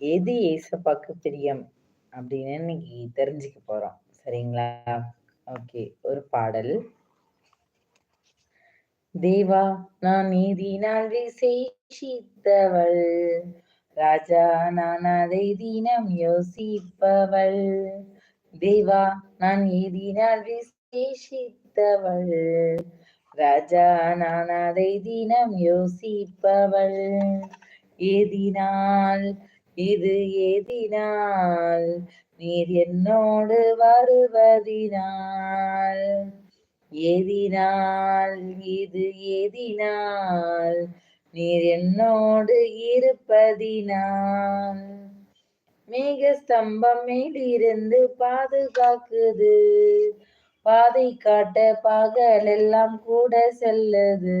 எது ஏசப்பாக்கு பிரியம் அப்படின்னு இன்னைக்கு தெரிஞ்சுக்க போறோம். சரிங்களா? ஓகே ஒரு பாடல். தேவா நான் நீதினால் விசேஷித்தவள். ராஜா நான் அதை தினம் யோசிப்பவள். தேவா நான் நீதினால் விசேஷித்தவள். ராஜா நான் அதை தினம் யோசிப்பவள். ஏதினால் இது ஏதினால் நீர் என்னோடு வருவதினால். ஏதினால் இது ஏதினால் நீர் என்னோடு இருப்பதினால். மேக ஸ்தம்பம் மேலிருந்து பாதுகாக்குது. பாதை காட்ட பகல் எல்லாம் கூட செல்லுது.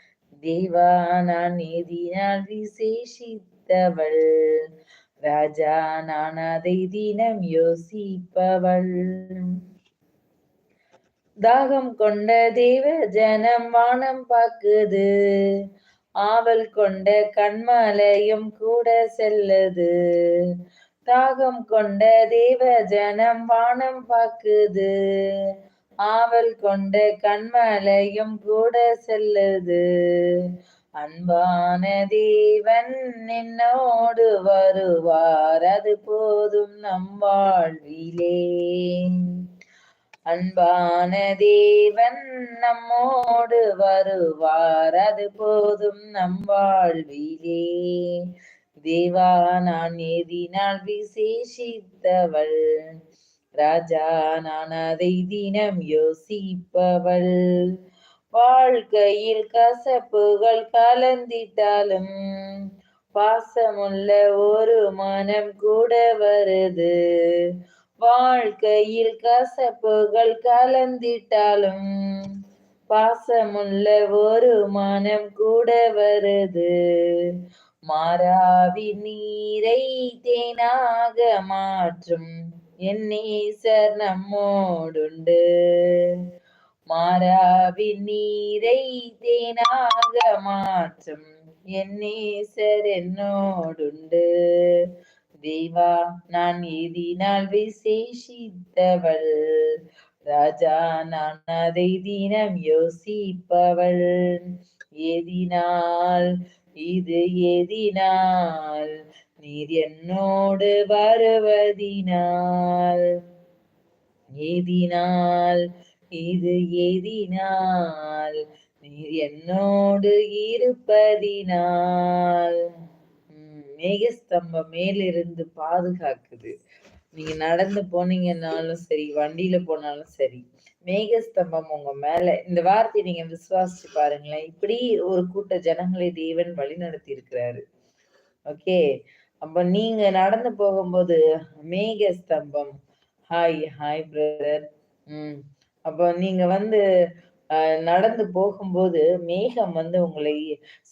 தேவா நான் நீதினால் விசேஷித்தவள். ராஜா நான் அதை தினம் யோசிப்பவள். தாகம் கொண்ட தேவ ஜனம் வானம் பாக்குது ஆவல் கொண்ட கண்மலையும் கூட செல்லுது. தாகம் கொண்ட தேவ ஜனம் வானம் பாக்குது ஆவல் கொண்ட கண்மலையும் கூட செல்லுது. அன்பான தேவன் நின்னோடு வருவார் அது போதும் நம் வாழ்விலே. அன்பான தேவன் நம்மோடு வருவார் அது போதும் நம் வாழ்விலே. தேவா நான் எதினால் விசேஷித்தவள். ராஜா நான் அதை தினம் யோசிப்பவள். வாழ்க்கையில் கசப்புகள் கலந்திட்டாலும் பாசமுள்ள ஒரு மனம் கூட வருது. வாழ்க்கையில் கசப்புகள் கலந்திட்டாலும் பாசமுள்ள ஒரு மனம் கூட வருது. மாறாவி நீரை தேனாக மாற்றும் என் நேசர் நம்மோடுண்டு. மாறாவின் நீரை தேனாக மாற்றும் என் நேசர் என்னோடுண்டு. தேவா நான் எதினால் விசேஷித்தவள். ராஜா நான் அதை தினம் யோசிப்பவள். எதினால் இது எதினால். நீர் என்னோடு வருவதினால். ஏதினால் இது ஏதினால் நீர் என்னோடு இருப்பதினால். மேகஸ்தம்பம் மேலிருந்து பாதுகாக்குது. நீங்க நடந்து போனீங்கன்னாலும் சரி வண்டியில போனாலும் சரி மேகஸ்தம்பம் உங்க மேல இந்த வார்த்தையை நீங்க விசுவாசிச்சு பாருங்களேன். இப்படி ஒரு கூட்ட ஜனங்களை தேவன் வழி நடத்தி இருக்கிறாரு. ஓகே? அப்ப நீங்க நடந்து போகும்போது மேக ஸ்தம்பம். ஹாய் ஹாய் பிரதர் உம் அப்போ நீங்க வந்து நடந்து போகும்போது மேகம் வந்து உங்களை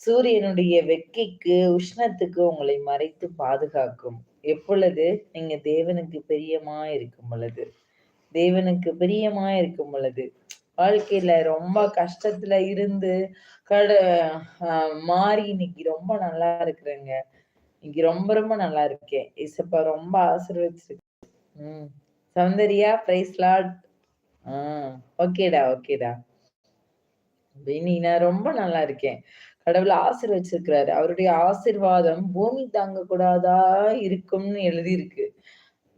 சூரியனுடைய வெக்கைக்கு உஷ்ணத்துக்கு உங்களை மறைத்து பாதுகாக்கும். எப்பொழுது? நீங்க தேவனுக்கு பிரியமா இருக்கும் பொழுது. தேவனுக்கு பிரியமா இருக்கும் பொழுது. வாழ்க்கையில ரொம்ப கஷ்டத்துல இருந்து கட மாறி இன்னைக்கு ரொம்ப நல்லா இருக்கிறேங்க. இன்னைக்கு ரொம்ப ரொம்ப நல்லா இருக்கேன் இசப்பா ரொம்ப ஆசீர்வதிச்சிருக்கு. உம் சௌந்தர்யா பிரைஸ் லாட் ஆஹ் ஓகேடா ஓகேடா. நீ நான் ரொம்ப நல்லா இருக்கேன். கடவுள் ஆசிர்வச்சிருக்கிறாரு. அவருடைய ஆசிர்வாதம் பூமி தாங்க கூடாதா இருக்கும்னு எழுதியிருக்கு.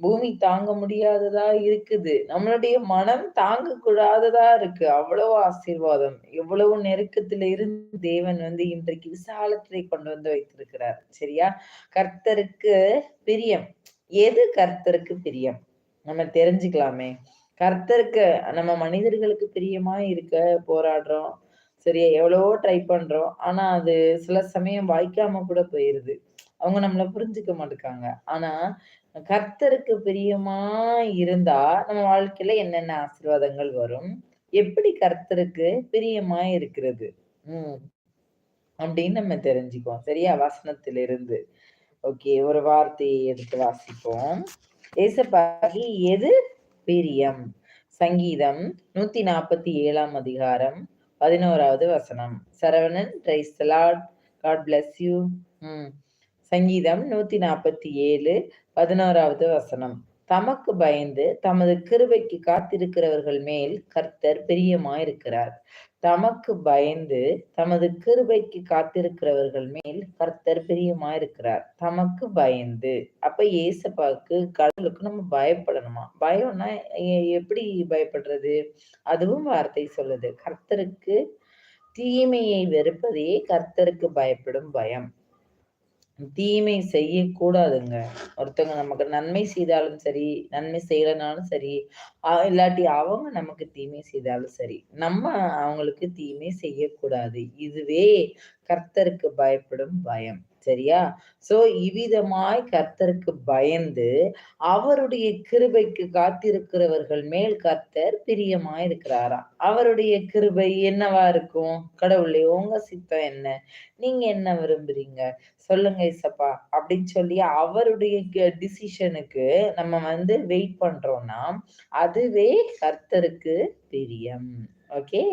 பூமி தாங்க முடியாததா இருக்குது. நம்மளுடைய மனம் தாங்க கூடாததா இருக்கு. அவ்வளவு ஆசீர்வாதம் எவ்வளவு நெருக்கத்துல இருந்து தேவன் வந்து இன்றைக்கு விசாலத்தை கொண்டு வந்து வைத்திருக்கிறார். சரியா? கர்த்தருக்கு பிரியம். எது கர்த்தருக்கு பிரியம்? நம்ம தெரிஞ்சுக்கலாமே. கர்த்தருக்கு நம்ம மனிதர்களுக்கு பிரியமா இருக்க போராடுறோம். சரியா? எவ்வளவோ ட்ரை பண்றோம். ஆனா அது சில சமயம் வாய்க்காம கூட போயிருது. அவங்க நம்மள புரிஞ்சுக்க மாட்டேங்காங்க ஆனா கர்த்தருக்கு பிரியமா இருந்தா நம்ம வாழ்க்கையில என்னென்ன ஆசீர்வாதங்கள் வரும்? எப்படி கர்த்தருக்கு பிரியமா இருக்கிறது? உம் அப்படின்னு நம்ம தெரிஞ்சுக்குவோம். சரியா? வசனத்திலிருந்து. ஓகே. ஒரு வார்த்தையை எடுத்து வாசிப்போம். ஏசப்பாகி எது பிரியம்? சங்கீதம் 147ஆம் அதிகாரம் 11வது வசனம். Saravanan, praise lord. God bless you. ம். சங்கீதம் 147 11வது வசனம். தமக்கு பயந்து தமது கிருபைக்கு காத்திருக்கிறவர்கள் மேல் கர்த்தர் பிரியமாயிருக்கிறார். தமக்கு பயந்து தமது கிருபைக்கு காத்திருக்கிறவர்கள் மேல் கர்த்தர் பிரியமாயிருக்கிறார். தமக்கு பயந்து. அப்ப ஏசப்பாக்கு கடவுளுக்கு நம்ம பயப்படணுமா? பயம்னா எப்படி பயப்படுறது? அதுவும் வார்த்தை சொல்லுது. கர்த்தருக்கு தீமையை வெறுப்பதே கர்த்தருக்கு பயப்படும் பயம். தீமை செய்யக்கூடாதுங்க. ஒருத்தவங்க நமக்கு நன்மை செய்தாலும் சரி, நன்மை செய்யலனாலும் சரி, இல்லாட்டி அவங்க நமக்கு தீமை செய்தாலும் சரி, நம்ம அவங்களுக்கு தீமை செய்யக்கூடாது. இதுவே கர்த்தருக்கு பயப்படும் பயம். சரியா? சோ இவ்விதமாய் கர்த்தருக்கு பயந்து, அவருடைய கிருபைக்கு காத்திருக்கிறவர்கள் மேல் கர்த்தர் பிரியமாயிருக்கிறாராம். அவருடைய கிருபை என்னவா இருக்கும்? கடவுளே உங்க சித்தம் என்ன? நீங்க என்ன விரும்புறீங்க? சொல்லுங்க ஏசப்பா அப்படின்னு சொல்லி அவருடைய டிசிஷனுக்கு நம்ம வந்து வெயிட் பண்றோம்னா, அதுவே கர்த்தருக்கு பிரியம். ஓகே.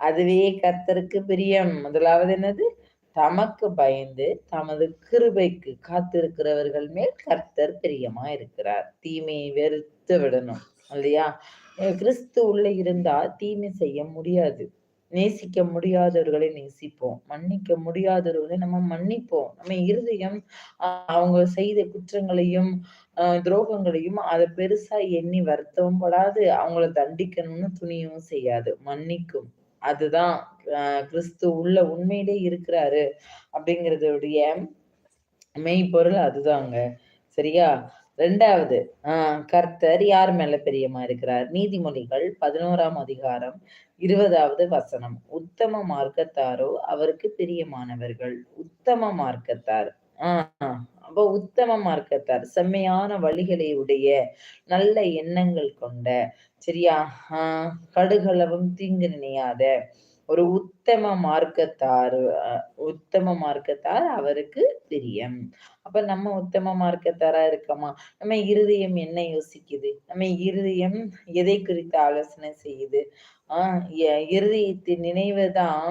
அதுவே கர்த்தருக்கு பிரியம். முதலாவது என்னது? தமக்கு பயந்து தமது கிருபைக்கு காத்திருக்கிறவர்கள் மேல் கர்த்தர் பிரியமாயிருக்கிறார். தீமையை வெறுத்து விடணும். இல்லையா? கிறிஸ்து உள்ள இருந்தா தீமை செய்ய முடியாது. நேசிக்க முடியாதவர்களை நேசிப்போம். மன்னிக்க முடியாதவர்களை நம்ம மன்னிப்போம். நம்ம இருதயம் அவங்க செய்த குற்றங்களையும், துரோகங்களையும் அதை பெருசா எண்ணி வருத்தவும் படாது. அவங்கள தண்டிக்கணும்னு துணியவும் செய்யாது. மன்னிக்கும். அதுதான் கிறிஸ்து உள்ள உண்மையிலே இருக்கிறாரு அப்படிங்கிறதுடைய மெய்ப்பொருள் அதுதாங்க. சரியா? ரெண்டாவது ஆஹ் கர்த்தர் யார் மேல பெரியமா இருக்கிறார்? நீதிமொழிகள் 11ஆம் அதிகாரம் 20வது வசனம். உத்தம மார்க்கத்தாரோ அவருக்கு பிரியமானவர்கள். உத்தம மார்க்கத்தார். ஆஹ் அப்ப உத்தம மார்க்கத்தார். செம்மையான வழிகளை உடைய, நல்ல எண்ணங்கள் கொண்ட, சரியா? ஆஹ் கடுகளவும் தீங்கு நினையாத, ஒரு உத்தம மார்க்கத்தார் உத்தம மார்க்கத்தார் அவருக்கு பிரியம். அப்ப நம்ம உத்தம மார்க்கத்தாரா இருக்கோமா? நம்ம இருதயம் என்ன யோசிக்குது? நம்ம இருதயம் எதை குறித்து ஆலோசனை செய்யுது? ஆஹ் எ இருதயத்தின் நினைவு தான்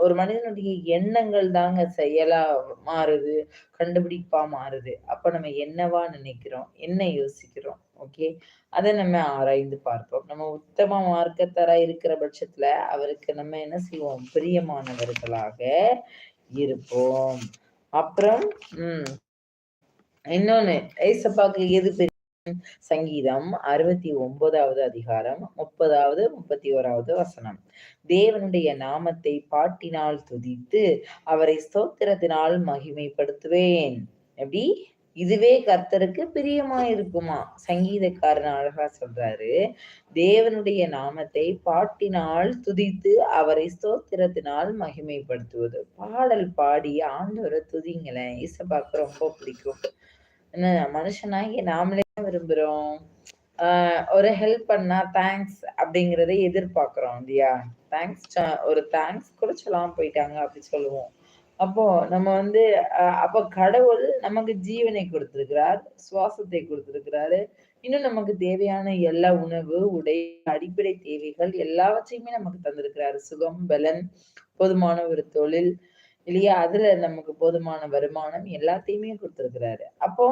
ஒரு மனிதனுடைய எண்ணங்கள் தாங்க செயலா மாறுது, கண்டுபிடிப்பா மாறுது. அப்ப நம்ம என்னவா நினைக்கிறோம்? என்ன யோசிக்கிறோம்? ஓகே. அதை நம்ம ஆராய்ந்து பார்ப்போம். நம்ம உத்தம மார்க்கத்தரா இருக்கிற பட்சத்துல, அவருக்கு நம்ம என்ன செய்வோம்? பிரியமானவர்களாக இருப்போம். அப்புறம் உம் இன்னொன்னு, ஏசப்பாக்கு எது பிரியம்? சங்கீதம் 69வது அதிகாரம் 30வது, 31வது வசனம். தேவனுடைய நாமத்தை பாட்டினால் துதித்து, அவரை ஸ்தோத்திரத்தினால் மகிமைப்படுத்துவேன். எப்படி? இதுவே கர்த்தருக்கு பிரியமா இருக்குமா சங்கீதக்காரன் அழகா சொல்றாரு. தேவனுடைய நாமத்தை பாட்டினால் துதித்து, அவரை ஸ்தோத்திரத்தினால் மகிமைப்படுத்துவது. பாடல் பாடி ஆண்டவரை துதிங்களேன். ஏசப்பாக்கு ரொம்ப பிடிக்கும். என்ன மனுஷனாகி நாமளே விரும்புறோம்? ஆஹ் ஒரு ஹெல்ப் பண்ணா தேங்க்ஸ் அப்படிங்கிறத எதிர்பார்க்கிறோம் இல்லையா? தேங்க்ஸ் ஒரு தேங்க்ஸ் கூட சொல்லாம போயிட்டாங்க அப்படி சொல்லுவோம். அப்போ நம்ம வந்து அப்போ அப்ப கடவுள் நமக்கு ஜீவனை கொடுத்திருக்கிறார். சுவாசத்தை கொடுத்திருக்கிறாரு. இன்னும் நமக்கு தேவையான எல்லா உணவு, உடை, அடிப்படை தேவைகள் எல்லாவற்றையுமே நமக்கு தந்திருக்கிறாரு. சுகம், பலன், போதுமான ஒரு தொழில் இல்லையா? அதுல நமக்கு போதுமான வருமானம் எல்லாத்தையுமே குடுத்திருக்கிறாரு. அப்போ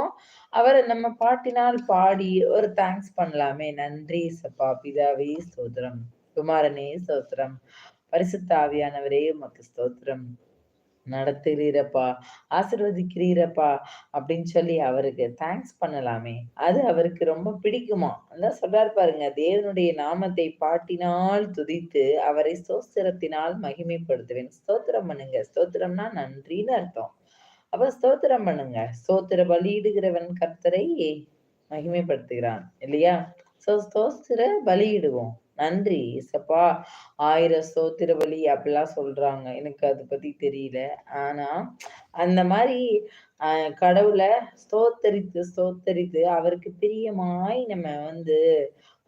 அவரை நம்ம பாட்டினால் பாடி ஒரு தேங்க்ஸ் பண்ணலாமே. நன்றி சப்பா பிதாவே ஸ்தோத்திரம். குமாரனே ஸ்தோத்திரம். பரிசுத்தாவியானவரே உமக்கு ஸ்தோத்திரம். நடத்துகிறீரப்பா, ஆசிர்வதிக்கிறீரப்பா அப்படின்னு சொல்லி அவருக்கு தேங்க்ஸ் பண்ணலாமே. அது அவருக்கு ரொம்ப பிடிக்குமா அதான் சொல்றாரு பாருங்க. தேவனுடைய நாமத்தை பாட்டினால் துதித்து, அவரை ஸ்தோத்திரத்தினால் மகிமைப்படுத்துவேன். ஸ்தோத்திரம் பண்ணுங்க. ஸ்தோத்திரம்னா நன்றின்னு அர்த்தம். அப்ப ஸ்தோத்திரம் பண்ணுங்க. ஸ்தோத்திர பலியிடுகிறவன் கர்த்தரை மகிமைப்படுத்துகிறான். இல்லையா? சோ ஸ்தோத்திர பலியிடுவோம். நன்றி சப்பா ஆயிரம் ஸ்தோத்திர வலி அப்படிலாம் சொல்றாங்க. எனக்கு அதை பத்தி தெரியல. ஆனா அந்த மாதிரி ஆஹ் கடவுளை ஸ்தோத்தரித்து ஸ்தோத்தரித்து அவருக்கு பிரியமாய் நம்ம வந்து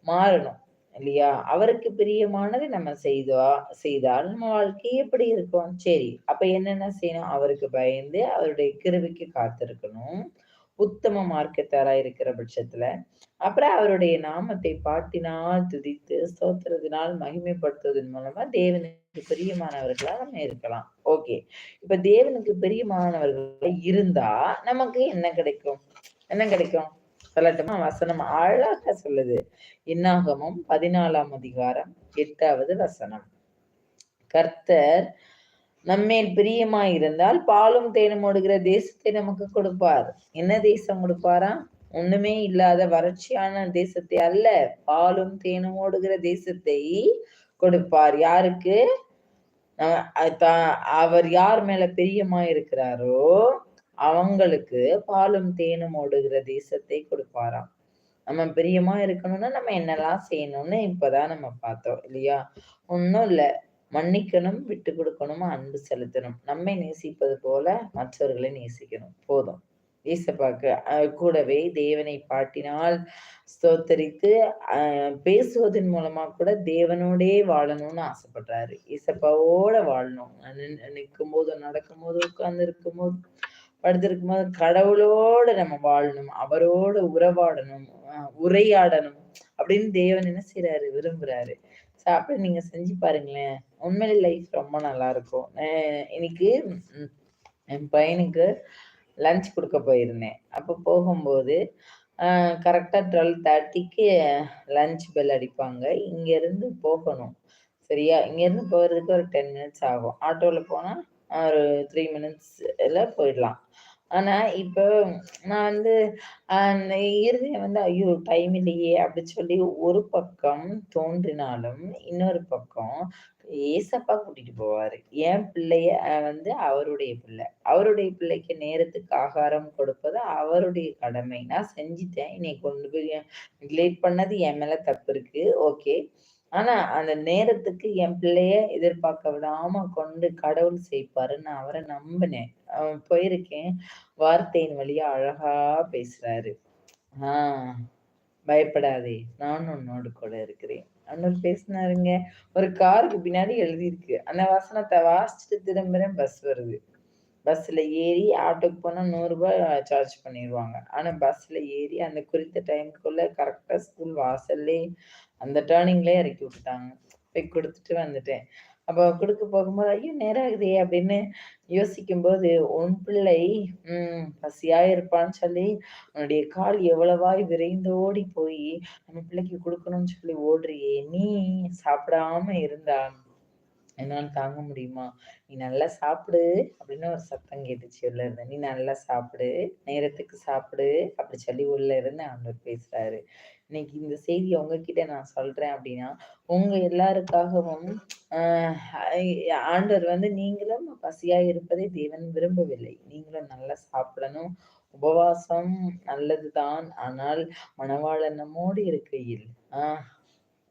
மாறணும் இல்லையா? அவருக்கு பிரியமானதை நம்ம செய்தா செய்தால் நம்ம வாழ்க்கை எப்படி இருக்கும்? சரி அப்ப என்னென்ன செய்யணும்? அவருக்கு பயந்து அவருடைய கிருவிக்கு காத்திருக்கணும். உத்தம மார்க்கத்தாரா இருக்கிற பட்சத்துல அப்புறம் அவருடைய நாமத்தை பாட்டினால் துதித்து ஸ்தோத்திரத்தினால் மகிமைப்படுத்துவதன் மூலமா தேவனுக்கு பிரியமானவர்களா நம்ம இருக்கலாம். ஓகே இப்ப தேவனுக்கு பிரியமானவர்கள் இருந்தா நமக்கு என்ன கிடைக்கும்? என்ன கிடைக்கும்? சொல்லட்டுமா? வசனம் அழகா சொல்லுது. இன்னாகமும் பதினாலாம் அதிகாரம் எட்டாவது வசனம். கர்த்தர் நம்மேல் பிரியமாயிருந்தால் பாலும் தேனும் ஓடுகிற தேசத்தை நமக்கு கொடுப்பார். என்ன தேசம் கொடுப்பாரா? ஒண்ணுமே இல்லாத வறட்சியான தேசத்தை அல்ல பாலும் தேனும் ஓடுகிற தேசத்தை கொடுப்பார். யாருக்கு? அவர் யார் மேல பிரியமா இருக்கிறாரோ அவங்களுக்கு பாலும் தேனும் ஓடுகிற தேசத்தை கொடுப்பாராம். நம்ம பிரியமா இருக்கணும்னா நம்ம என்னெல்லாம் செய்யணும்னு இப்பதான் நம்ம பார்த்தோம் இல்லையா? ஒன்றும் இல்ல. மன்னிக்கணும் விட்டு கொடுக்கணும்? அன்பு செலுத்தணும். நம்மை நேசிப்பது போல மற்றவர்களை நேசிக்கணும். போதும். ஈசப்பாக்கு கூடவே தேவனை பாட்டினால் ஸ்தோத்தரித்து பேசுவதன் மூலமா கூட தேவனோடே வாழணும்னு ஆசைப்படுறாரு. ஈசப்பாவோட வாழணும். நிற்கும் போது நடக்கும் போது உட்கார்ந்து இருக்கும் போது படுத்திருக்கும் போது கடவுளோட நம்ம வாழணும். அவரோட உறவாடணும். உரையாடணும். அப்படின்னு தேவன் என்ன செய்யறாரு விரும்புறாரு. சாப்பிட்டு நீங்க செஞ்சு பாருங்களேன். உண்மையிலே லைஃப் ரொம்ப நல்லா இருக்கும் இன்னைக்கு என் பையனுக்கு லஞ்ச் கொடுக்க போயிருந்தேன். அப்போ போகும்போது கரெக்டாக டுவெல் தேர்ட்டிக்கு லஞ்ச் பெல் அடிப்பாங்க. இங்கேருந்து போகணும். சரியா? இங்கேருந்து போகிறதுக்கு ஒரு டென் மினிட்ஸ் ஆகும். ஆட்டோவில் போனால் ஒரு த்ரீ மினிட்ஸில் போயிடலாம். ஆனா இப்போ நான் வந்து இருதயம் வந்து ஐயோ டைம் இல்லையே அப்படி சொல்லி ஒரு பக்கம் தோன்றினாலும் இன்னொரு பக்கம் ஏசப்பா கூட்டிட்டு போவாரு. என் பிள்ளைய வந்து அவருடைய பிள்ளை. அவருடைய பிள்ளைக்கு நேரத்துக்கு ஆகாரம் கொடுப்பது அவருடைய கடமை. நான் செஞ்சுட்டேன். இன்னைக்கு கொண்டு போய் லேட் பண்ணது என் மேல தப்பு இருக்கு. ஓகே. ஆனா அந்த நேரத்துக்கு என் பிள்ளைய எதிர்பார்க்க விடாம கொண்டு கடவுள் செய்ப்பாரு. நான் அவரை நம்பினேன். போயிருக்கேன். வார்த்தையின் வழியா அழகா பேசுறாரு. ஆஹ் பயப்படாதே. நான் உன்னோடு கூட இருக்கிறேன். அண்ணூர் பேசினாருங்க. ஒரு காருக்கு பின்னாடி எழுதியிருக்கு. அந்த வாசனத்தை வாசிச்சுட்டு திரும்புறேன் பஸ் வருது. பஸ்ஸில் ஏறி ஆட்டோக்கு போனால் நூறுரூபா சார்ஜ் பண்ணிடுவாங்க ஆனால் பஸ்ஸில் ஏறி அந்த குறித்த டைமுக்குள்ளே கரெக்டாக ஸ்கூல் வாசல்லே அந்த டேர்னிங்லேயே இறக்கி விட்டுட்டாங்க. போய் கொடுத்துட்டு வந்துட்டேன். அப்போ கொடுக்க போகும்போது ஐயோ நேரம் ஆகுதே அப்படின்னு யோசிக்கும்போது உன் பிள்ளை உம் பசியா இருப்பான்னு சொல்லி உன்னுடைய கால் எவ்வளவாய் விரைந்து ஓடி போய் நம்ம பிள்ளைக்கு கொடுக்கணும்னு சொல்லி ஓடுறியே நீ சாப்பிடாம இருந்தான் என்னால் தாங்க முடியுமா? நீ நல்லா சாப்பிடு அப்படின்னு ஒரு சத்தம் கேட்டுச்சு உள்ள இருந்து. நீ நல்லா சாப்பிடு நேரத்துக்கு சாப்பிடு அப்படி சொல்லி உள்ள இருந்து ஆண்டவர் பேசுறாரு. இன்னைக்கு இந்த செய்தி உங்ககிட்ட நான் சொல்றேன் அப்படின்னா உங்க எல்லாருக்காகவும் ஆண்டவர் வந்து நீங்களும் பசியா இருப்பதை தேவன் விரும்பவில்லை. நீங்களும் நல்லா சாப்பிடணும். உபவாசம் நல்லதுதான். ஆனால் மனவாளனமோடு நம்மோடு இருக்கையில் ஆஹ்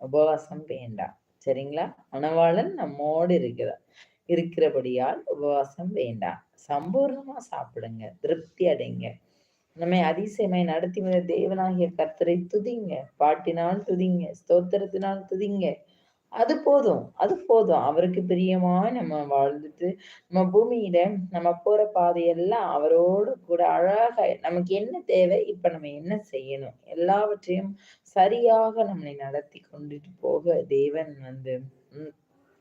உபவாசம் வேண்டாம். சரிங்களா? மணவாளன் நம்மோடு இருக்கிறார். இருக்கிறபடியால் உபவாசம் வேண்டாம். சம்பூர்ணமா சாப்பிடுங்க. திருப்தி அடைங்க. நம்மை அதிசயமாய் நடத்தி வந்த தேவனாகிய கர்த்தரை துதிங்க. பாட்டினால் துதிங்க. ஸ்தோத்திரத்தினால் துதிங்க. அது போதும் அது போதும். அவருக்கு பிரியமா நம்ம வாழ்ந்துட்டு நம்ம பூமியில நம்ம போற பாதையெல்லாம் அவரோடு கூட அழகாக நமக்கு என்ன தேவை இப்ப நம்ம என்ன செய்யணும்? எல்லாவற்றையும் சரியாக நம்மளை நடத்தி கொண்டுட்டு போக தேவன் வந்து உம்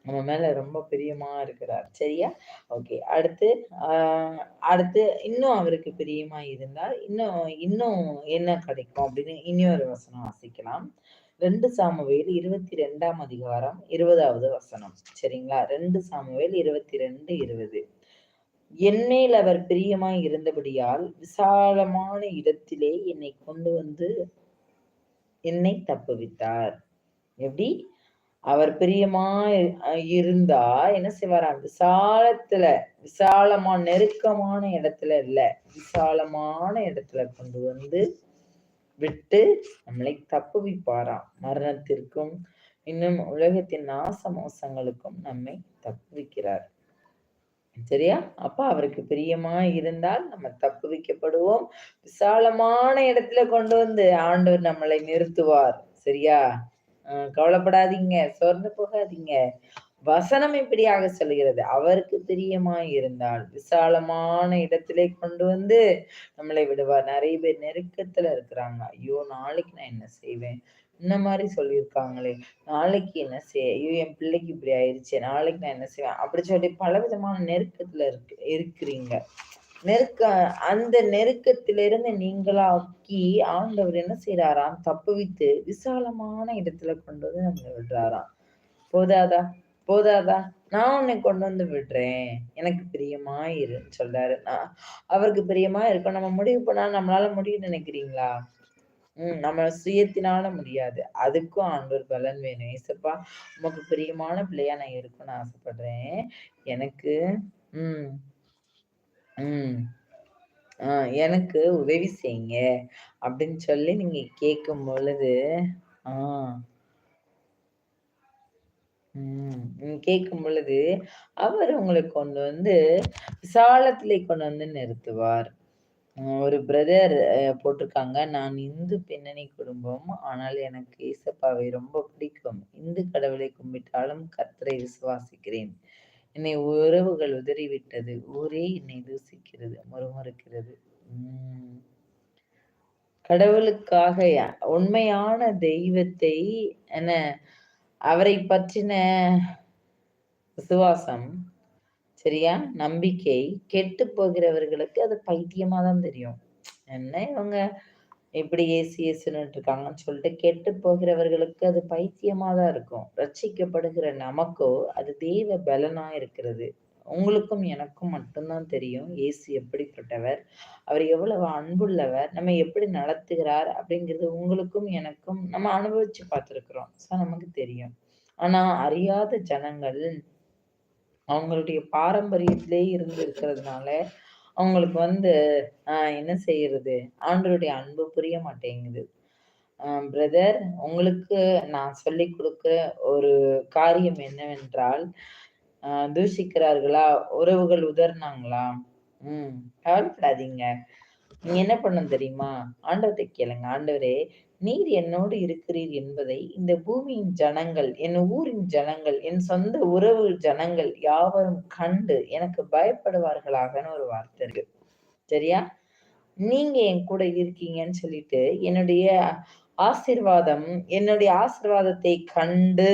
நம்ம மேல ரொம்ப பிரியமா இருக்கிறார். சரியா? ஓகே. அடுத்து ஆஹ் அடுத்து இன்னும் அவருக்கு பிரியமா இருந்தால் இன்னும் இன்னும் என்ன கிடைக்கும் அப்படின்னு இன்னொரு வசனம் வாசிக்கலாம். ரெண்டு சாமுவேல் இருபத்தி ரெண்டாம் அதிகாரம் இருபதாவது வசனம். சரிங்களா? ரெண்டு சாமுவேல் இருபத்தி ரெண்டு இருபது. என்மேல் அவர் பிரியமாய் இருந்தபடியால் விசாலமான இடத்திலே என்னை கொண்டு வந்து என்னை தப்புவித்தார். எப்படி? அவர் பிரியமா இருந்தா என்ன செய்வாராம்? விசாலத்துல விசாலமா நெருக்கமான இடத்துல இல்ல. விசாலமான இடத்துல கொண்டு வந்து விட்டு நம்மளை தப்புவிப்பாராம் மரணத்திற்கும் இன்னும் உலகத்தின் நாச மோசங்களுக்கும் நம்மை தப்புவிக்கிறார். சரியா? அப்ப அவருக்கு பிரியமா இருந்தால் நம்ம தப்பு வைக்கப்படுவோம் விசாலமான இடத்துல கொண்டு வந்து ஆண்டவர் நம்மளை நிறுத்துவார். சரியா? கவலைப்படாதீங்க. சோர்ந்து போகாதீங்க. வசனம் இப்படியாக சொல்கிறது அவருக்கு பிரியமாய் இருந்தால் விசாலமான இடத்திலே கொண்டு வந்து நம்மளை விடுவார். நிறைய பேர் நெருக்கத்துல இருக்கிறாங்க. ஐயோ நாளைக்கு நான் என்ன செய்வேன்? இந்த மாதிரி சொல்லியிருக்காங்களே. நாளைக்கு என்ன செய்ய ஐயோ என் பிள்ளைக்கு இப்படி ஆயிடுச்சு நாளைக்கு நான் என்ன செய்வேன்? அப்படி சொல்லி பல விதமான நெருக்கத்துல இருக்கு இருக்கிறீங்க. நெருக்க அந்த நெருக்கத்திலிருந்து நீங்களாக்கி ஆண்டவர் என்ன செய்யறாராம் தப்புவித்து விசாலமான இடத்துல கொண்டு வந்து நம்மளை விடுறாராம். போதாதா? போதாதா? நான் உன்னை கொண்டு வந்து விடுறேன். எனக்கு பிரியமா இருன்னு சொல்றாரு. நான் அவருக்கு பிரியமா இருக்கும். நம்ம முடிவு பண்ணா நம்மளால முடியும் நினைக்கிறீங்களா? உம் நம்ம சுயத்தினால முடியாது. அதுக்கும் ஆண்டோர் பலன் வேணும். ஏசப்பா உமக்கு பிரியமான பிள்ளையா நான் இருக்கும்னு ஆசைப்படுறேன். எனக்கு உம் உம் ஆஹ் எனக்கு உதவி செய்யுங்க. அப்படின்னு சொல்லி நீங்க கேட்கும் பொழுது ஆஹ் உம் கேட்கும் பொழுது அவர் உங்களை கொண்டு வந்து விசாலத்திலே கொண்டு வந்து நிறுத்துவார். ஒரு பிரதர் போட்டிருக்காங்க. நான் இந்து பின்னணி குடும்பம். ஆனால் எனக்கு ஈசப்பாவை ரொம்ப பிடிக்கும். இந்து கடவுளை கும்பிட்டாலும் கத்தரை விசுவாசிக்கிறேன். என்னை உறவுகள் உதறிவிட்டது. ஊரே என்னை தூசிக்கிறது முறுமுறுக்கிறது. உம் கடவுளுக்காக உண்மையான தெய்வத்தை என்ன அவரை பற்றின விசுவாசம் சரியா? நம்பிக்கை கெட்டு போகிறவர்களுக்கு அது பைத்தியமா தான் தெரியும். என்ன இவங்க இப்படி ஏசி ஏசுன்னு இருக்காங்கன்னு சொல்லிட்டு கெட்டு போகிறவர்களுக்கு அது பைத்தியமா தான் இருக்கும். ரட்சிக்கப்படுகிற நமக்கோ அது தெய்வ பலனா இருக்கிறது. உங்களுக்கும் எனக்கும் மட்டும்தான் தெரியும். ஏசு எப்படிப்பட்டவர்? அவர் எவ்வளவு அன்புள்ளவர்? நம்ம எப்படி நடத்துகிறார்? அப்படிங்கிறது உங்களுக்கும் எனக்கும் நம்ம அனுபவிச்சு பார்த்துருக்குறோம். ஸோ நமக்கு தெரியும். ஆனா அறியாத ஜனங்கள் அவங்களுடைய பாரம்பரியத்திலே இருந்து இருக்கிறதுனால அவங்களுக்கு வந்து ஆஹ் என்ன செய்யறது? ஆண்டருடைய அன்பு புரிய மாட்டேங்குது. பிரதர் உங்களுக்கு நான் சொல்லி கொடுக்குற ஒரு காரியம் என்னவென்றால் தூஷிக்கிறார்களா? உறவுகள் உதறினாங்களா? உம் கவலைப்படாதீங்க. நீங்க என்ன பண்ணும் தெரியுமா? ஆண்டவத்தை கேளுங்க. ஆண்டவரே நீர் என்னோடு இருக்கிறீர் என்பதை இந்த பூமியின் ஜனங்கள் என் ஊரின் ஜனங்கள் என் சொந்த உறவு ஜனங்கள் யாவரும் கண்டு எனக்கு பயப்படுவார்களாகன்னு ஒரு வார்த்தை இருக்கு. சரியா? நீங்க என் கூட இருக்கீங்கன்னு சொல்லிட்டு என்னுடைய ஆசிர்வாதம் என்னுடைய ஆசிர்வாதத்தை கண்டு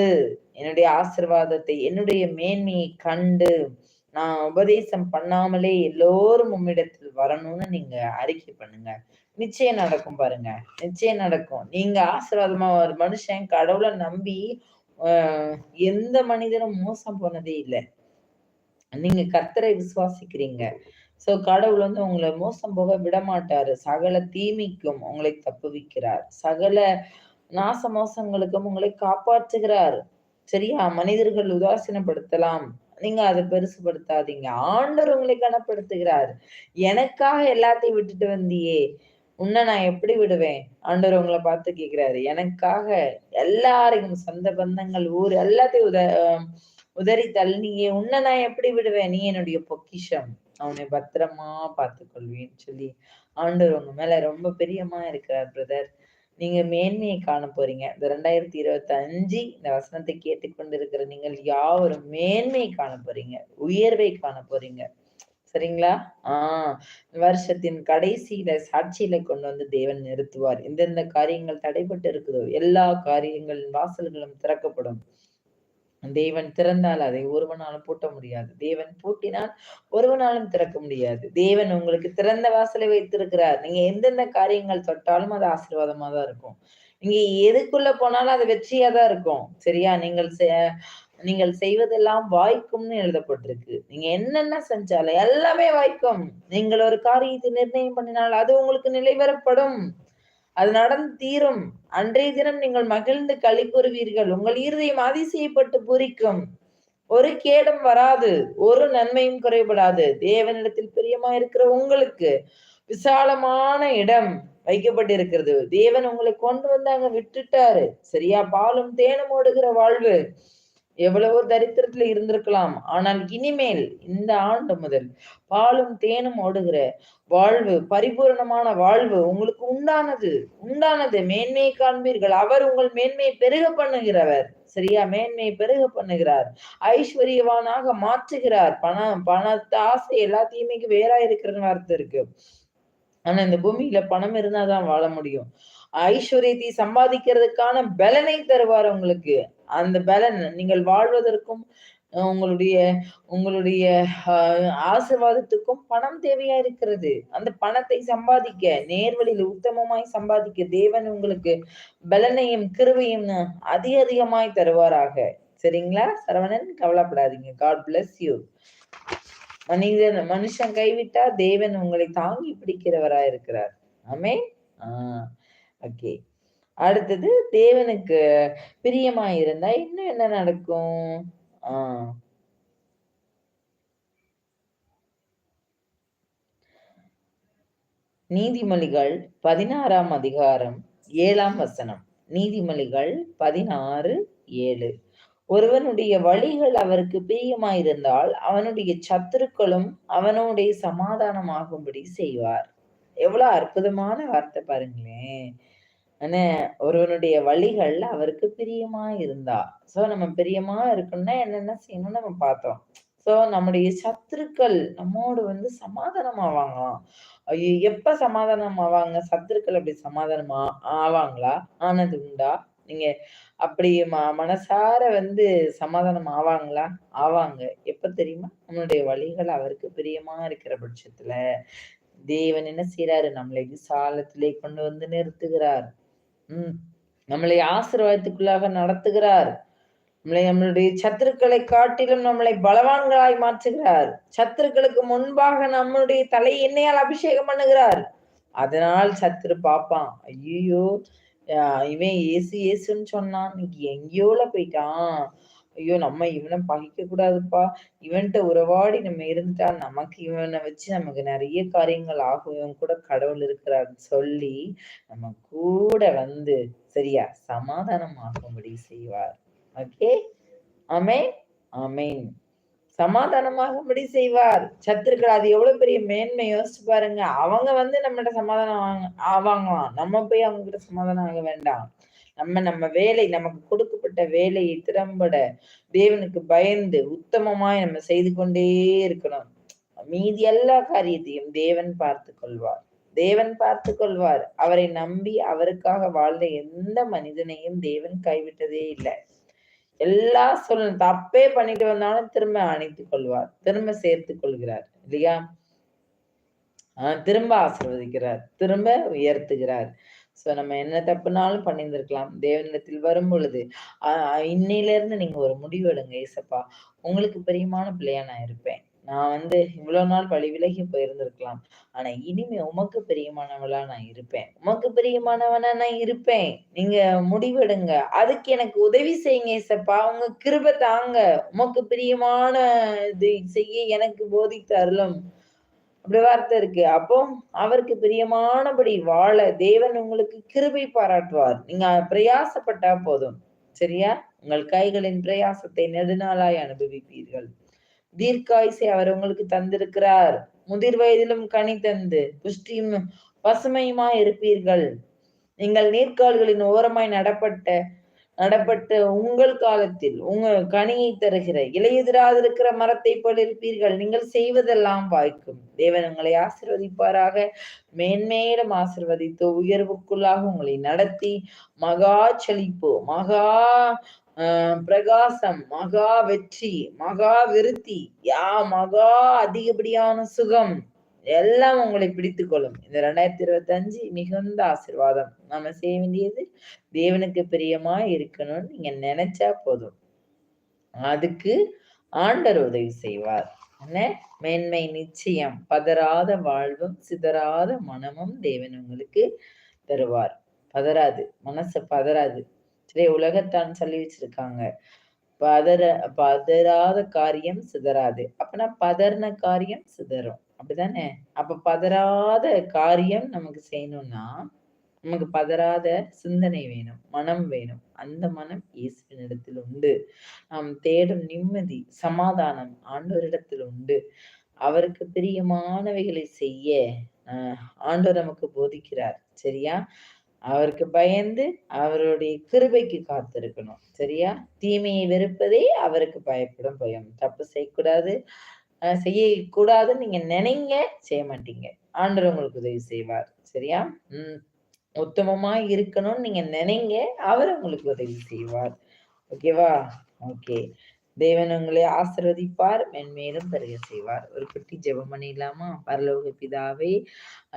என்னுடைய ஆசிர்வாதத்தை என்னுடைய மேன்மையை கண்டு நான் உபதேசம் பண்ணாமலே எல்லோரும் உம்மிடத்தில் வரணும்னு நீங்க அறிக்கை பண்ணுங்க. நிச்சயம் நடக்கும் பாருங்க. நிச்சயம் நடக்கும். நீங்க ஆசீர்வாதமா ஒரு மனுஷன் கடவுளை நம்பி எந்த மனிதனும் மோசம் போனதே இல்லை. நீங்க கர்த்தரை விசுவாசிக்கிறீங்க. சோ கடவுள் வந்து உங்களை மோசம் போக விட மாட்டாரு சகல தீமைக்கும் உங்களை தப்புவிக்கிறார். சகல நாச மோசங்களுக்கும் உங்களை காப்பாற்றுகிறார். சரியா? மனிதர்கள் உதாசீனப்படுத்தலாம். நீங்க அதை பெருசுபடுத்தாதீங்க. ஆண்டவர் உங்களை கனப்படுத்துகிறார். எனக்காக எல்லாத்தையும் விட்டுட்டு வந்தியே. உன்னை நான் எப்படி விடுவேன்? ஆண்டவர் உங்களை பார்த்து கேட்கிறாரு. எனக்காக எல்லாரையும் சொந்த பந்தங்கள் ஊர் எல்லாத்தையும் உத உதறி தள்ளினியே. உன்னை நான் எப்படி விடுவேன்? நீ என்னுடைய பொக்கிஷம். அவனை பத்திரமா பார்த்துக்கொள்வேன்னு சொல்லி ஆண்டவர் உங்க மேல ரொம்ப பிரியமா இருக்கிறார் பிரதர் நீங்க மேன்மையை காண போறீங்க. இந்த ரெண்டாயிரத்தி இருபத்தி அஞ்சு இந்த வசனத்தை கேட்டுக்கொண்டிருக்கிற நீங்கள் யாவரும் மேன்மையை காண போறீங்க. உயர்வை காண போறீங்க. சரிங்களா? ஆஹ் வருஷத்தின் கடைசியில சாட்சியில கொண்டு வந்து தேவன் நிறுத்துவார். எந்தெந்த காரியங்கள் தடைபட்டு இருக்குதோ எல்லா காரியங்களின் வாசல்களும் திறக்கப்படும். தேவன் திறந்தால் அதை ஒருவனாலும் பூட்ட முடியாது. தேவன் பூட்டினால் ஒருவனாலும் திறக்க முடியாது. தேவன் உங்களுக்கு திறந்த வாசலை வைத்திருக்கிறார். நீங்க எந்தெந்த காரியங்கள் தொட்டாலும் அது ஆசீர்வாதமா தான் இருக்கும். நீங்க எதுக்குள்ள போனாலும் அது வெற்றியா தான் இருக்கும். சரியா? நீங்கள் நீங்கள் செய்வதெல்லாம் வாய்க்கும்னு எழுதப்பட்டிருக்கு. நீங்க என்னென்ன செஞ்சாலும் எல்லாமே வாய்க்கும். நீங்கள் ஒரு காரியத்தை நிர்ணயம் பண்ணினால் அது உங்களுக்கு நிலைவரப்படும் அது நடந்து தீரும். அன்றைய தினம் நீங்கள் மகிழ்ந்து களி கூறுவீர்கள். உங்கள் இருதயம் அதிசயப்பட்டு பூரிக்கும். ஒரு கேடும் வராது. ஒரு நன்மையும் குறைபடாது. தேவனிடத்தில் பிரியமா இருக்கிற உங்களுக்கு விசாலமான இடம் வைக்கப்பட்டிருக்கிறது. தேவன் உங்களை கொண்டு வந்து அங்க விட்டுட்டாரு. சரியா? பாலும் தேனும் ஓடுகிற வாழ்வு. எவ்வளவோ தரித்திரத்துல இருந்திருக்கலாம். ஆனால் இனிமேல் இந்த ஆண்டு முதல் பாலும் தேனும் ஓடுகிற வாழ்வு பரிபூரணமான வாழ்வு உங்களுக்கு உண்டானது. உண்டானது மேன்மையை காண்பீர்கள். அவர் உங்கள் மேன்மையை பெருக பண்ணுகிறவர். சரியா? மேன்மையை பெருக பண்ணுகிறார். ஐஸ்வர்யவானாக மாற்றுகிறார். பணம் பணத்தை ஆசை எல்லாத்தையுமே வேறா இருக்கிறன்னு வார்த்தை இருக்கு. ஆனா இந்த பூமியில பணம் இருந்தாதான் வாழ முடியும். ஐஸ்வர்யத்தை சம்பாதிக்கிறதுக்கான பலனை தருவார் உங்களுக்கு. அந்த பலன் நீங்கள் வாழ்வதற்கும் உங்களுடைய உங்களுடைய ஆசிர்வாதத்துக்கும் பணம் தேவையா இருக்கிறது. அந்த பணத்தை சம்பாதிக்க நேர்வழியில் உத்தமமாய் சம்பாதிக்க தேவன் உங்களுக்கு பலனையும் கிருவையும் அதிக அதிகமாய் தருவாராக. சரிங்களா? சரவணன் கவலைப்படாதீங்க. காட் பிளஸ் யூ மனிதன் மனுஷன் கைவிட்டா தேவன் உங்களை தாங்கி பிடிக்கிறவரா இருக்கிறார் ஆமே ஆஹ் ஓகே அடுத்தது தேவனுக்கு பிரியமா இருந்தா இன்னும் என்ன நடக்கும்? ஆஹ் நீதிமொழிகள் பதினாறாம் அதிகாரம் ஏழாம் வசனம். நீதிமொழிகள் பதினாறு ஏழு. ஒருவனுடைய வழிகள் அவருக்கு பிரியமாயிருந்தால் அவனுடைய சத்துருக்களும் அவனுடைய சமாதானமாகும்படி செய்வார். எவ்வளவு அற்புதமான வார்த்தை பாருங்களேன். ஒருவனுடைய வழிகள் அவருக்கு பிரியமா இருந்தா. சோ நம்ம பிரியமா இருக்கணும்னா என்னென்ன செய்யணும்னு நம்ம பார்த்தோம். சோ நம்முடைய சத்துருக்கள் நம்மோடு வந்து சமாதானம் ஆவாங்களாம் ஐயோ எப்ப சமாதானம் ஆவாங்க சத்துருக்கள் அப்படி சமாதானம் ஆவாங்களா? ஆனது உண்டா? நீங்க அப்படி ம மனசார வந்து சமாதானம் ஆவாங்களா? ஆவாங்க. எப்ப தெரியுமா? நம்மளுடைய வழிகள் அவருக்கு பிரியமா இருக்கிற பட்சத்துல. தேவன் என்ன செய்யறாரு நம்மளை விசாலத்திலே கொண்டு வந்து நிறுத்துகிறார். உம் நம்மளை ஆசீர்வாதத்துக்குள்ளாக நடத்துகிறார். நம்மளை நம்மளுடைய சத்துருக்களை காட்டிலும் நம்மளை பலவான்களாய் மாற்றுகிறார். சத்துருக்களுக்கு முன்பாக நம்மளுடைய தலை எண்ணெயால் அபிஷேகம் பண்ணுகிறார். அதனால் சத்துரு பார்ப்பான் ஐயோ இவன் ஏசு ஏசுன்னு சொன்னான் இன்னைக்கு எங்கேயோல போயிட்டான். ஐயோ நம்ம இவனை பகிக்க கூடாதுப்பா. இவன்கிட்ட உறவாடி நம்ம இருந்துட்டா நமக்கு இவனை வச்சு நமக்கு நிறைய காரியங்கள் ஆகும். இவன் கூட கடவுள் இருக்கிறான்னு சொல்லி நம்ம கூட வந்து சரியா சமாதானம் ஆகும்படி செய்வார். ஓகே அமே அமேன் சமாதானமாகும்படி செய்வார். சத்துருக்கள் அது எவ்வளவு பெரிய மேன்மை? யோசிச்சு பாருங்க. அவங்க வந்து நம்மகிட்ட சமாதானம் வாங்க ஆவாங்களாம் நம்ம போய் அவங்க கிட்ட சமாதானம் ஆக வேண்டாம். நம்ம நம்ம வேலை நமக்கு கொடுக்கப்பட்ட வேலையை திறம்பட தேவனுக்கு பயந்து உத்தமமாய் நம்ம செய்து கொண்டே இருக்கணும். மீதி எல்லா காரியத்தையும் தேவன் பார்த்து கொள்வார். தேவன் பார்த்து கொள்வார். அவரை நம்பி அவருக்காக வாழ்ந்த எந்த மனிதனையும் தேவன் கைவிட்டதே இல்லை. எல்லா சொல்ல தப்பே பண்ணிட்டு வந்தாலும் திரும்ப அணைத்துக் கொள்வார். திரும்ப சேர்த்து கொள்கிறார். இல்லையா? ஆஹ் திரும்ப ஆசிர்வதிக்கிறார். திரும்ப உயர்த்துகிறார். சோ நம்ம என்ன தப்புனாலும் பண்ணியிருந்திருக்கலாம். தேவனிடத்தில் வரும் பொழுது ஆஹ் நீங்கள் இருந்து நீங்க ஒரு முடிவு எடுங்க ஏசப்பா. உங்களுக்கு பிரியமான பிள்ளையா நான் இருப்பேன். நான் வந்து இவ்வளோ நாள் பழி விலகி போயிருந்திருக்கலாம். ஆனா இனிமே உமக்கு பிரியமானவளா நான் இருப்பேன். உமக்கு பிரியமானவனா நான் இருப்பேன். நீங்க முடிவெடுங்க அதுக்கு எனக்கு உதவி செய்யுங்க ஏசப்பா. உங்க கிருப தாங்க. உமக்கு பிரியமான இது செய்ய எனக்கு போதித்து அருளும். அப்படி வார்த்தை இருக்கு. அப்போ அவருக்கு பிரியமானபடி வாழ தேவன் உங்களுக்கு கிருபை பாராட்டுவார். நீங்க பிரயாசப்பட்டா போதும். சரியா? உங்கள் கைகளின் பிரயாசத்தை நெடுநாளாய் அனுபவிப்பீர்கள். தீர்க்காயுசை அவர் உங்களுக்கு தந்திருக்கிறார். முதிர் வயதிலும் கனி தந்து புஷ்டியும் பசுமையுமா இருப்பீர்கள். நீங்கள் நீர்க்கால்களின் ஓரமாய் நடப்பட்ட நடப்பட்ட உங்கள் காலத்தில் உங்கள் கனியை தருகிற இலையுதிராதிருக்கிற மரத்தை போல் இருப்பீர்கள். நீங்கள் செய்வதெல்லாம் வாய்க்கும். தேவன் உங்களை ஆசிர்வதிப்பாராக. மேன்மேலும் ஆசிர்வதித்து உயர்வுக்குள்ளாக உங்களை நடத்தி மகா செழிப்பு மகா பிரகாசம் மகா வெற்றி மகா விருத்தி யா மகா அதிகப்படியான சுகம். எல்லாம் உங்களை பிடித்து கொள்ளும் இந்த ரெண்டாயிரத்தி இருபத்தி அஞ்சு மிகுந்த ஆசிர்வாதம். நாம செய்ய வேண்டியது தேவனுக்கு பிரியமா இருக்கணும்னு நீங்க நினைச்சா போதும். அதுக்கு ஆண்டர் உதவி செய்வார். என்ன? மேன்மை நிச்சயம். பதறாத வாழ்வும் சிதறாத மனமும் தேவன் உங்களுக்கு தருவார். பதறாது. மனசு பதறாது. சரி உலகத்தான் சொல்லி வச்சிருக்காங்க. பதற பதறாத காரியம் சிதறாது. அப்பனா பதறின காரியம் சிதறும். அப்படிதானே? அப்ப பதறாத காரியம் நமக்கு செய்யணும்னா நமக்கு பதறாத சிந்தனை வேணும் மனம் வேணும். அந்த மனம் இயேசுவினிடத்தில் உண்டு. நாம் தேடும் நிம்மதி சமாதானம் ஆண்டோரிடத்தில் உண்டு. அவருக்கு பிரியமானவைகளை செய்ய ஆண்டவர் நமக்கு போதிக்கிறார் சரியா? அவருக்கு பயந்து அவருடைய கிருபைக்கு காத்திருக்கணும் சரியா? தீமையை வெறுப்பதே அவருக்கு பயப்படும் பயம். தப்பு செய்யக்கூடாது. செய்யக்கூடாதுன்னு நீங்க நினைங்க செய்ய மாட்டீங்க. ஆண்டவர் உங்களுக்கு உதவி செய்வார். சரியா? உம் உத்தமமா இருக்கணும்னு நீங்க நினைங்க அவர் உங்களுக்கு உதவி செய்வார். ஓகேவா ஓகே தேவன் உங்களை ஆசிர்வதிப்பார் மென்மேலும் பெருக செய்வார். ஒரு குட்டி ஜெபம் பண்ணிடலாமா? பரலோக பிதாவே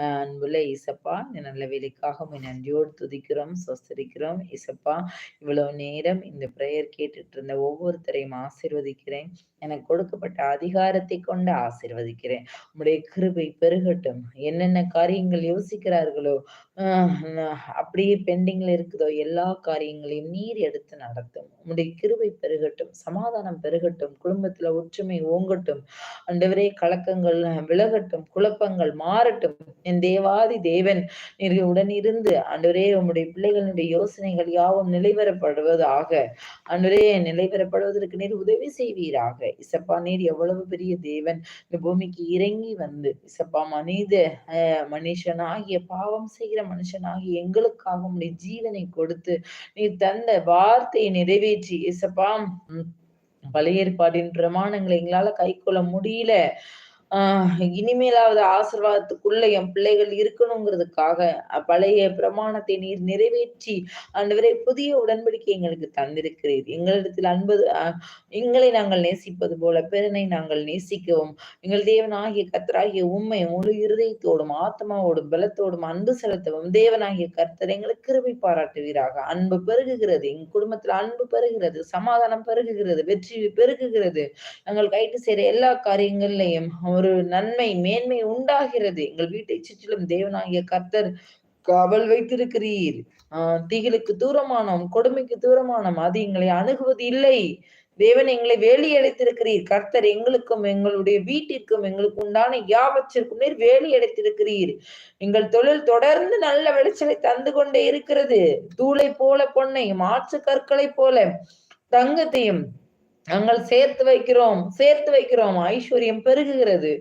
அன்புள்ள இசப்பா இந்த நல்ல வேலைக்காக உண்மை நன்றியோடு துதிக்கிறோம் சொஸ்தரிக்கிறோம் இசப்பா இவ்வளவு நேரம் இந்த பிரேயர் கேட்டுட்டு இருந்த ஒவ்வொருத்தரையும் ஆசிர்வதிக்கிறேன். எனக்கு கொடுக்கப்பட்ட அதிகாரத்தை கொண்டு ஆசிர்வதிக்கிறேன். உங்களுடைய கிருபை பெருகட்டும். என்னென்ன காரியங்கள் யோசிக்கிறார்களோ அப்படியே பெண்டிங்ல இருக்குதோ எல்லா காரியங்களையும் நீர் எடுத்து நடத்தும். உங்களுடைய கிருபை பெருகட்டும் சமாதானம் பெருகட்டும் குடும்பத்துல ஒற்றுமை ஓங்கட்டும். அண்டவரே கலக்கங்கள் விலகட்டும் குழப்பங்கள் மாறட்டும். என் தேவாதி தேவன் நீர் உடன் இருந்து அன்றுரே பிள்ளைகளுடைய யோசனைகள் யாவும் நிலைவரப்படுவதாக அன்றுரே நிலைவரப்படுவதற்கு நீர் உதவி செய்வீராக. இசப்பா நீர் எவ்வளவு பெரிய தேவன்? இந்த பூமிக்கு இறங்கி வந்து இசப்பா மனித மனுஷனாகிய பாவம் செய்கிற மனுஷனாகி எங்களுக்காக உடைய ஜீவனை கொடுத்து நீ தந்த வார்த்தையை நிறைவேற்றி இசப்பா பழைய ஏற்பாடின் பிரமாணங்களை எங்களால கை கொள்ள முடியல. ஆஹ் இனிமேலாவது ஆசிர்வாதத்துக்குள்ள என் பிள்ளைகள் இருக்கணுங்கிறதுக்காக பழைய பிரமாணத்தை நீர் நிறைவேற்றி ஆண்டவரை புதிய உடன்படிக்கை எங்களுக்கு தந்திருக்கிறீர். எங்களிடத்தில் அன்பது எங்களை நாங்கள் நேசிப்பது போல பிறனை நாங்கள் நேசிக்கவும். எங்கள் தேவனாகிய கத்தராகிய உண்மை முழு இருதயத்தோடும் ஆத்மாவோடும் பலத்தோடும் அன்பு செலுத்தவும். தேவனாகிய கர்த்தர் எங்களுக்கு கிருபை பாராட்டுவீராக. அன்பு பெருகுகிறது எங்க குடும்பத்துல அன்பு பெருகிறது சமாதானம் பெருகுகிறது வெற்றி பெருகுகிறது. நாங்கள் கைட்டு செய்யற எல்லா காரியங்கள்லையும் ஒரு நன்மை மேன்மை உண்டாகிறது. எங்கள் வீட்டை சுற்றிலும் தேவனாகிய கர்த்தர் காவல் வைத்திருக்கிறீர். ஆஹ் திகிலுக்கு தூரமானோம் கொடுமைக்கு தூரமானோம் அது எங்களை அணுகுவது இல்லை. தேவன் எங்களை வேலி அடைத்திருக்கிறீர். கர்த்தர் எங்களுக்கும் எங்களுடைய வீட்டிற்கும் எங்களுக்கு உண்டான யாவற்றிற்கும் நீர் வேலி அடைத்திருக்கிறீர். எங்கள் தொழில் தொடர்ந்து நல்ல விளைச்சலை தந்து கொண்டே இருக்கிறது. தூளை போல பொன்னையும் ஆற்று கற்களை போல தங்கத்தையும் நாங்கள் சேர்த்து வைக்கிறோம் சேர்த்து வைக்கிறோம். ஐஸ்வர்யம் பெருகுகிறது.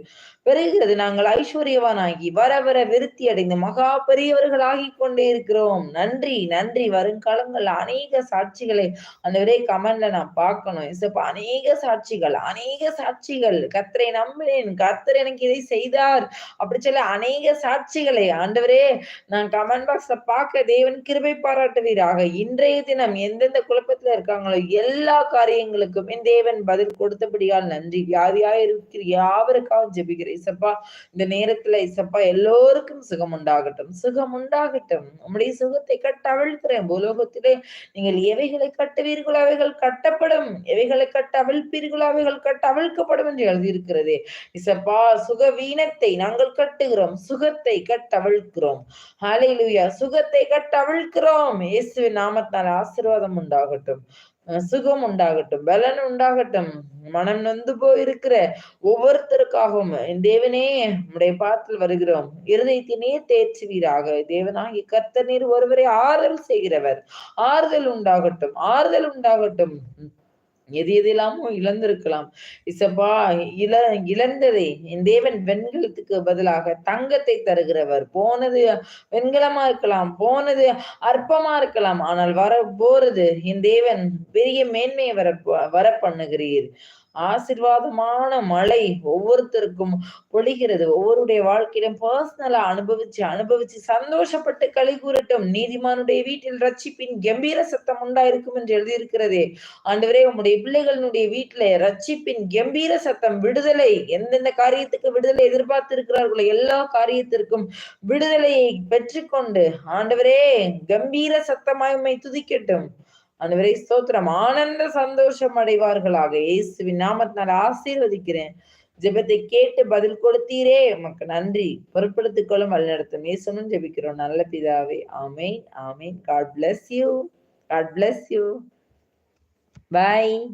பெருகிறது நாங்கள் ஐஸ்வர்யவானாகி வர வர விருத்தி அடைந்து மகா பெரியவர்களாகி கொண்டே இருக்கிறோம். நன்றி நன்றி. வருங்காலங்கள் அநேக சாட்சிகளை அந்த விரை கமெண்ட்ல நான் பார்க்கணும். இசப்ப அநேக சாட்சிகள் அநேக சாட்சிகள். கத்தரை நம்பினேன். கத்தர் எனக்கு இதை செய்தார். அப்படி சொல்ல அநேக சாட்சிகளை. ஆண்டவரே நான் கமெண்ட் பாக்ஸ்ல பார்க்க தேவன் கிருபை பாராட்டுவீராக. இன்றைய தினம் எந்தெந்த குழப்பத்துல இருக்காங்களோ எல்லா காரியங்களுக்கும் என் தேவன் பதில் கொடுத்தபடியால் நன்றி. வியாதியாயிருக்கிற இருக்கிற யாவருக்காக ஜெபிக்கிறேன். இசப்பா இந்த நேரத்துல இசப்பா எல்லோருக்கும் சுகம் உண்டாகட்டும் சுகம் உண்டாகட்டும் உங்களுடைய சுகத்தை கட்ட அவிழ்க்கிறேன் பூலோகத்திலே நீங்கள் எவைகளை கட்டுவீர்களோ அவைகள் கட்டப்படும். எவைகளை கட்ட அவிழ்ப்பீர்களோ அவைகள் கட்ட அவிழ்க்கப்படும் என்று எழுதியிருக்கிறது. இசப்பா சுக வீணத்தை நாங்கள் கட்டுகிறோம். சுகத்தை கட்டவிழ்க்கிறோம். ஹாலையிலுயா சுகத்தை கட்டவிழ்க்கிறோம். இயேசுவின் நாமத்தால் ஆசீர்வாதம் உண்டாகட்டும். சுகம் உண்டாகட்டும் பலன் உண்டாகட்டும். மனம் நொந்து போயிருக்கிற ஒவ்வொருத்தருக்காகவும் தேவனே உடைய பாத்தில் வருகிறோம். இருதயத்தினே தேர்ச்சுவீராக தேவனாகி கர்த்த நீர் ஒருவரை ஆறுதல் செய்கிறவர். ஆறுதல் உண்டாகட்டும் ஆறுதல் உண்டாகட்டும். எது எதெல்லாமோ இழந்திருக்கலாம். இசப்பா இழ இழந்ததை. என் தேவன் வெண்கலத்துக்கு பதிலாக தங்கத்தை தருகிறவர். போனது வெண்கலமா இருக்கலாம் போனது அற்பமா இருக்கலாம். ஆனால் வர போறது என் தேவன் பெரிய மேன்மையை வர வர பண்ணுகிறீர். ஆசிர்வாதமான மழை ஒவ்வொருத்தருக்கும் பொழிகிறது. ஒவ்வொருடைய வாழ்க்கையிலும் பர்சனலா அனுபவிச்சு அனுபவிச்சு சந்தோஷப்பட்டு களி கூறட்டும். நீதிமானுடைய வீட்டில் ரட்சிப்பின் கம்பீர சத்தம் உண்டாயிருக்கும் என்று எழுதியிருக்கிறதே. ஆண்டவரே உங்களுடைய பிள்ளைகளுடைய வீட்டுல ரட்சிப்பின் கம்பீர சத்தம் விடுதலை எந்தெந்த காரியத்துக்கு விடுதலை எதிர்பார்த்து இருக்கிறார்களோ எல்லா காரியத்திற்கும் விடுதலையை பெற்றுக்கொண்டு ஆண்டவரே கம்பீர சத்தமாய் துதிக்கட்டும். அனைவரை ஸ்தோத்திரம். ஆனந்த சந்தோஷம் அடைவார்களாக. இயேசுவின் நாமத்தினால் ஆசீர்வதிக்கிறேன். ஜெபத்தை கேட்டு பதில் கொடுத்தீரே. உமக்கு நன்றி. பொருட்படுத்திக் கொள்ளும் வழிநடத்தும். இயேசுனும் ஜெபிக்கிறோம். நல்ல பிதாவே. ஆமேன். ஆமேன். God bless you god bless you bye